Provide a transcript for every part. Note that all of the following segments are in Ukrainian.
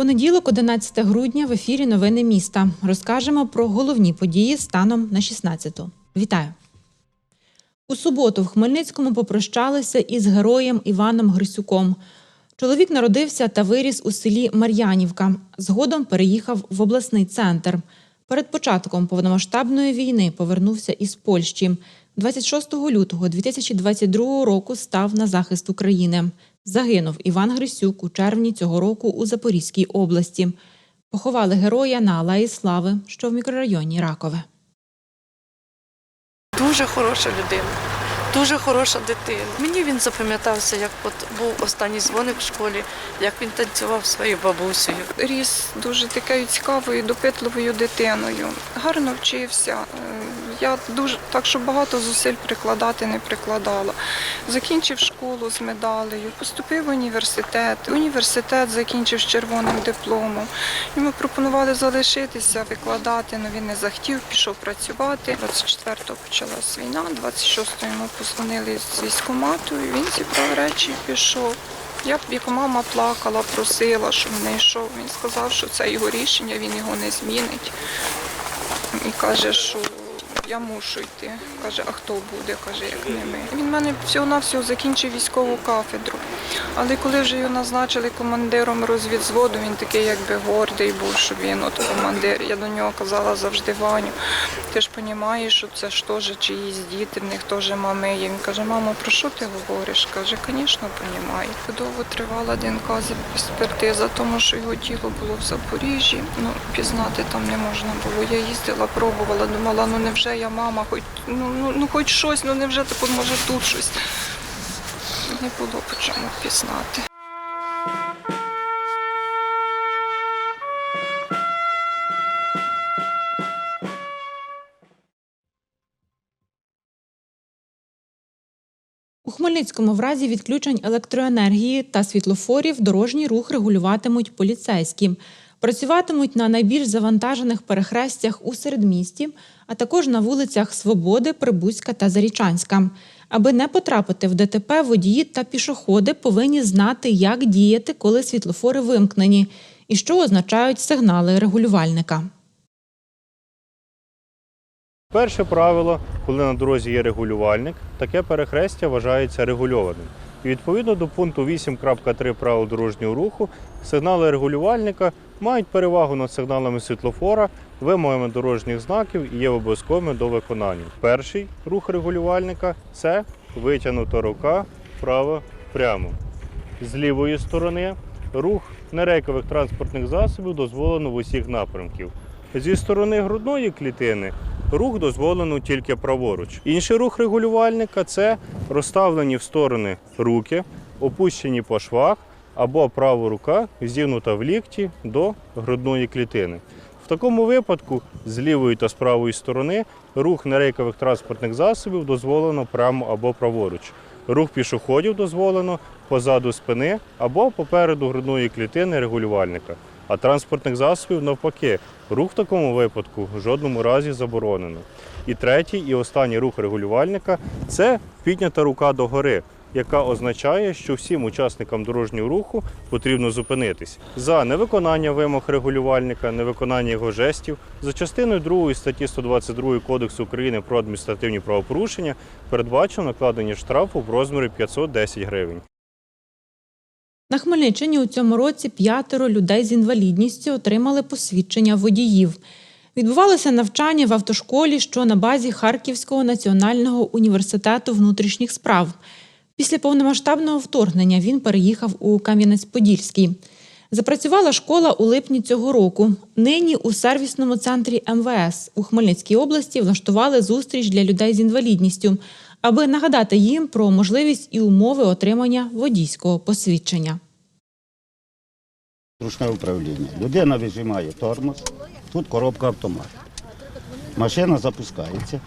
Понеділок, 11 грудня, в ефірі Новини міста. Розкажемо про головні події станом на 16-ту. Вітаю! У суботу в Хмельницькому попрощалися із героєм Іваном Грисюком. Чоловік народився та виріс у селі Мар'янівка. Згодом переїхав в обласний центр. Перед початком повномасштабної війни повернувся із Польщі. 26 лютого 2022 року став на захист України. Загинув Іван Грисюк у червні цього року у Запорізькій області. Поховали героя на Алеї Слави, що в мікрорайоні Ракове. Дуже хороша людина, дуже хороша дитина. Мені він запам'ятався, як от був останній дзвоник в школі, як він танцював своєю бабусею. ріс дуже такою цікавою, допитливою дитиною. Гарно вчився. Я дуже так, що багато зусиль прикладати не прикладала. Закінчив школу з медалею, поступив в університет. Університет закінчив з червоним дипломом. Йому пропонували залишитися, викладати, але він не захотів, пішов працювати. 24-го почалась війна, 26-го йому позвонили з військкомату, і він зібрав речі і пішов. Я б як мама плакала, просила, щоб не йшов. Він сказав, що це його рішення, він його не змінить. І каже, що я мушу йти. Каже, а хто буде? каже, як не ми. Він в мене всього-навсього закінчив військову кафедру. Але коли вже його назначили командиром розвідзводу, він такий якби гордий був, що він от командир. Я до нього казала завжди Ваню. Ти ж розумієш, що це ж теж чиїсь діти, в них теж мами є. Він каже, мамо, про що ти говориш? Каже, звісно, розумію. Довго тривала ДНК експертиза, тому що його тіло було в Запоріжжі. Ну, пізнати там не можна було. Я їздила, пробувала, думала, ну невже я мама, хоч ну, ну, ну хоч щось, ну невже таке, може тут щось. Не було по чому пізнати. У Хмельницькому в разі відключень електроенергії та світлофорів дорожній рух регулюватимуть поліцейські. Працюватимуть на найбільш завантажених перехрестях у середмісті, а також на вулицях Свободи, Прибузька та Зарічанська. Аби не потрапити в ДТП, водії та пішоходи повинні знати, як діяти, коли світлофори вимкнені, і що означають сигнали регулювальника. Перше правило, коли на дорозі є регулювальник, таке перехрестя вважається регульованим. Відповідно до пункту 8.3 правил дорожнього руху, сигнали регулювальника мають перевагу над сигналами світлофора, вимогами дорожніх знаків і є обов'язковими до виконання. Перший рух регулювальника це витягнута рука вправо прямо. З лівої сторони рух нерейкових транспортних засобів дозволено в усіх напрямків. Зі сторони грудної клітини рух дозволено тільки праворуч. Інший рух регулювальника це розставлені в сторони руки, опущені по швах або права рука зігнута в лікті до грудної клітини. В такому випадку з лівої та з правої сторони рух нерейкових транспортних засобів дозволено прямо або праворуч. Рух пішоходів дозволено позаду спини або попереду грудної клітини регулювальника. А транспортних засобів навпаки, рух в такому випадку в жодному разі заборонено. І третій і останній рух регулювальника це піднята рука догори, яка означає, що всім учасникам дорожнього руху потрібно зупинитись за невиконання вимог регулювальника, невиконання його жестів. За частиною 2 статті 122 Кодексу України про адміністративні правопорушення передбачено накладення штрафу в розмірі 510 гривень. На Хмельниччині у цьому році п'ятеро людей з інвалідністю отримали посвідчення водіїв. Відбувалося навчання в автошколі, що на базі Харківського національного університету внутрішніх справ. Після повномасштабного вторгнення він переїхав у Кам'янець-Подільський. Запрацювала школа у липні цього року. Нині у сервісному центрі МВС у Хмельницькій області влаштували зустріч для людей з інвалідністю, аби нагадати їм про можливість і умови отримання водійського посвідчення. Ручне управління. Людина вижимає тормоз, тут коробка автомат. Машина запускається.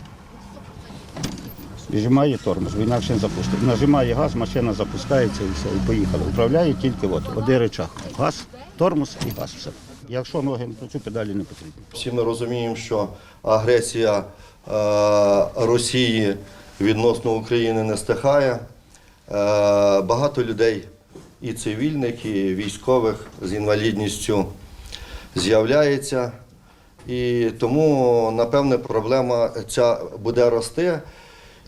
Вижимає тормоз, він інакше не запустить. Нажимає газ, машина запускається і все, і поїхала. Управляє тільки от, один речах. Газ, тормоз і газ. Все. Якщо ноги, то цю педалі не потрібно. Всі ми розуміємо, що агресія е, Росії відносно України не стихає. Е, багато людей, і цивільних, і військових з інвалідністю з'являється. І тому, напевне, проблема ця буде рости,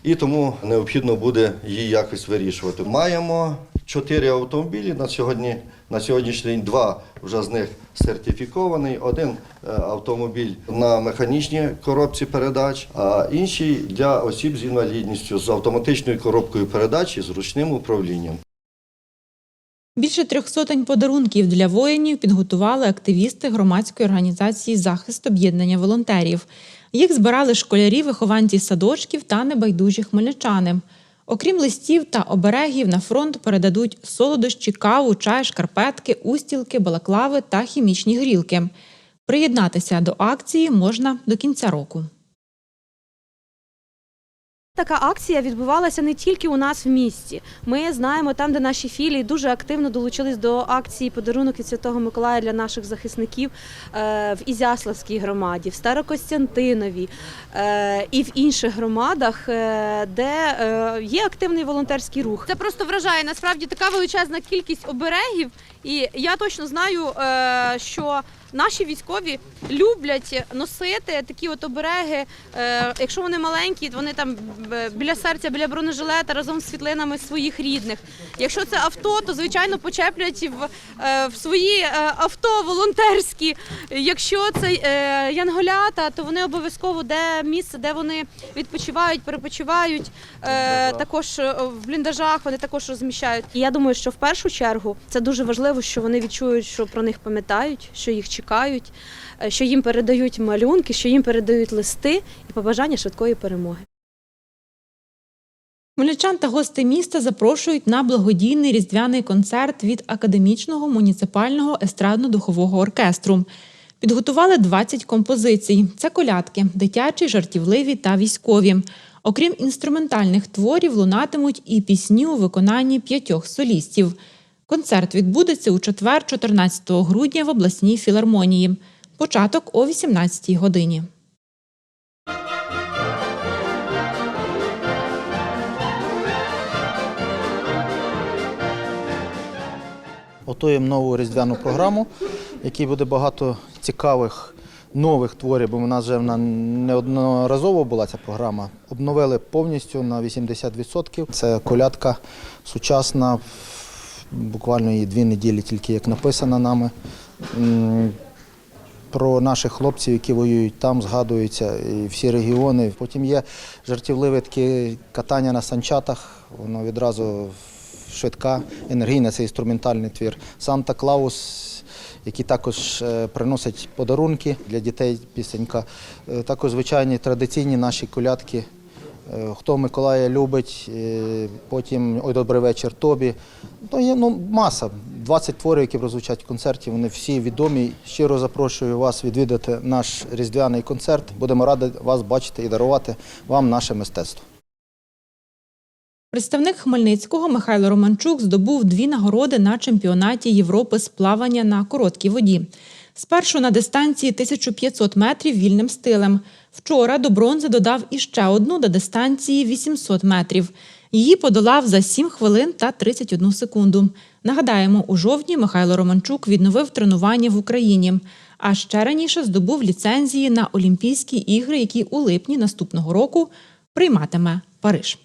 і тому необхідно буде її якось вирішувати. Маємо чотири автомобілі на сьогодні. На сьогоднішній день два вже з них сертифікований, один е, автомобіль на механічній коробці передач, а інший для осіб з інвалідністю з автоматичною коробкою передач і з ручним управлінням. Більше трьох сотень подарунків для воїнів підготували активісти громадської організації Захист об'єднання волонтерів. Їх збирали школярі, вихованці садочків та небайдужі хмельничани. Окрім листів та оберегів, на фронт передадуть солодощі, каву, чай, шкарпетки, устілки, балаклави та хімічні грілки. Приєднатися до акції можна до кінця року. Така акція відбувалася не тільки у нас в місті. Ми знаємо там, де наші філії дуже активно долучились до акції подарунок від Святого Миколая для наших захисників е, в Ізяславській громаді, в Старокостянтинові е, і в інших громадах, е, де є активний волонтерський рух. Це просто вражає насправді така величезна кількість оберегів, і я точно знаю, що наші військові люблять носити такі от обереги. Е, якщо вони маленькі, вони там біля серця, біля бронежилета разом з світлинами своїх рідних. Якщо це авто, то звичайно почеплять в, е, в свої е, авто волонтерські. Якщо це е, янголята, то вони обов'язково де місце, де вони відпочивають, перепочивають. Е, також е, в бліндажах вони також розміщають. І я думаю, що в першу чергу це дуже важливо, що вони відчують, що про них пам'ятають, що їх чекають, е, що їм передають малюнки, що їм передають листи і побажання швидкої перемоги. Хмельничан та гостей міста запрошують на благодійний різдвяний концерт від академічного муніципального естрадно-духового оркестру. Підготували 20 композицій. Це колядки, дитячі, жартівливі та військові. Окрім інструментальних творів, лунатимуть і пісні у виконанні п'ятьох солістів. Концерт відбудеться у четвер, 14 грудня в обласній філармонії. Початок о 18 годині. Готуємо нову різдвяну програму, якій буде багато цікавих нових творів, бо в нас вже вона неодноразово була ця програма. Обновили повністю на 80%. Це колядка сучасна, буквально її дві неділі тільки як написана нами. Про наших хлопців, які воюють там, згадуються і всі регіони. Потім є жартівливе таке катання на санчатах, воно відразу швидка, енергійна, це інструментальний твір. Санта Клаус, який також е, приносить подарунки для дітей пісенька. Е, Також звичайні традиційні наші колядки. Е, Хто Миколая любить, е, потім Ой, добрий вечір тобі. Ну, є ну, маса. 20 творів, які прозвучать в концерті, вони всі відомі. Щиро запрошую вас відвідати наш різдвяний концерт. Будемо раді вас бачити і дарувати вам наше мистецтво. Представник Хмельницького Михайло Романчук здобув дві нагороди на чемпіонаті Європи з плавання на короткій воді. Спершу на дистанції 1500 метрів вільним стилем. Вчора до бронзи додав іще одну до дистанції 800 метрів. Її подолав за 7 хвилин та 31 секунду. Нагадаємо, у жовтні Михайло Романчук відновив тренування в Україні, а ще раніше здобув ліцензії на Олімпійські ігри, які у липні наступного року прийматиме Париж.